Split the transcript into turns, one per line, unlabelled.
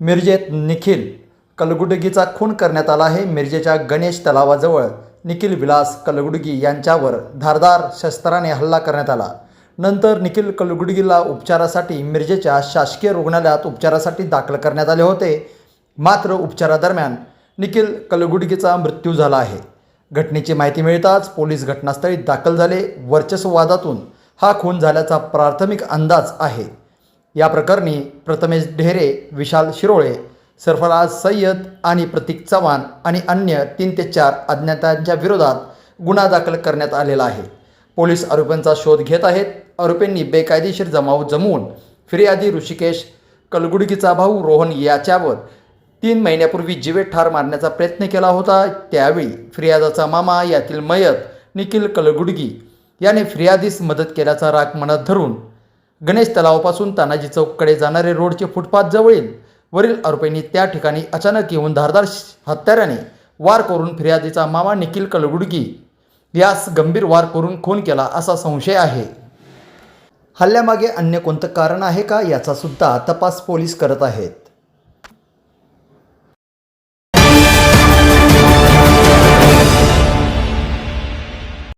मिरजेत निखिल. कलगुडगीचा खून करण्यात आला आहे. मिरजेच्या गणेश तलावाजवळ निखिल विलास कलगुडगी यांच्यावर धारदार शस्त्राने हल्ला करण्यात आला. नंतर निखिल कलगुडगीला उपचारासाठी मिरजेच्या शासकीय रुग्णालयात उपचारासाठी दाखल करण्यात आले होते. मात्र उपचारादरम्यान निखिल कलगुडगीचा मृत्यू झाला आहे. घटनेची माहिती मिळताच पोलीस घटनास्थळी दाखल झाले. वर्चस्ववादातून हा खून झाल्याचा प्राथमिक अंदाज आहे. या प्रकरणी प्रथमेश ढेरे विशाल शिरोळे सरफराज सय्यद आणि प्रतीक चव्हाण आणि अन्य तीन ते चार अज्ञातांच्या विरोधात गुन्हा दाखल करण्यात आलेला आहे. पोलीस आरोपींचा शोध घेत आहेत. आरोपींनी बेकायदेशीर जमाव जमवून फिर्यादी ऋषिकेश कलगुडगीचा भाऊ रोहन याच्यावर तीन महिन्यापूर्वी जीवेत ठार मारण्याचा प्रयत्न केला होता. त्यावेळी फिर्यादाचा मामा यातील मयत निखिल कलगुडगी याने फिर्यादीस मदत केल्याचा राग मनात धरून गणेश तलावापासून तानाजी चौककडे जाणारे रोडचे फुटपाथ जवळील वरील आरोपींनी त्या ठिकाणी अचानक येऊन धारदार श- हत्याराने वार करून फिर्यादीचा मामा निखिल कलगुडगी यास गंभीर वार करून खून केला असा संशय आहे. हल्ल्यामागे अन्य कोणतं कारण आहे का याचा सुद्धा तपास पोलीस करत आहेत.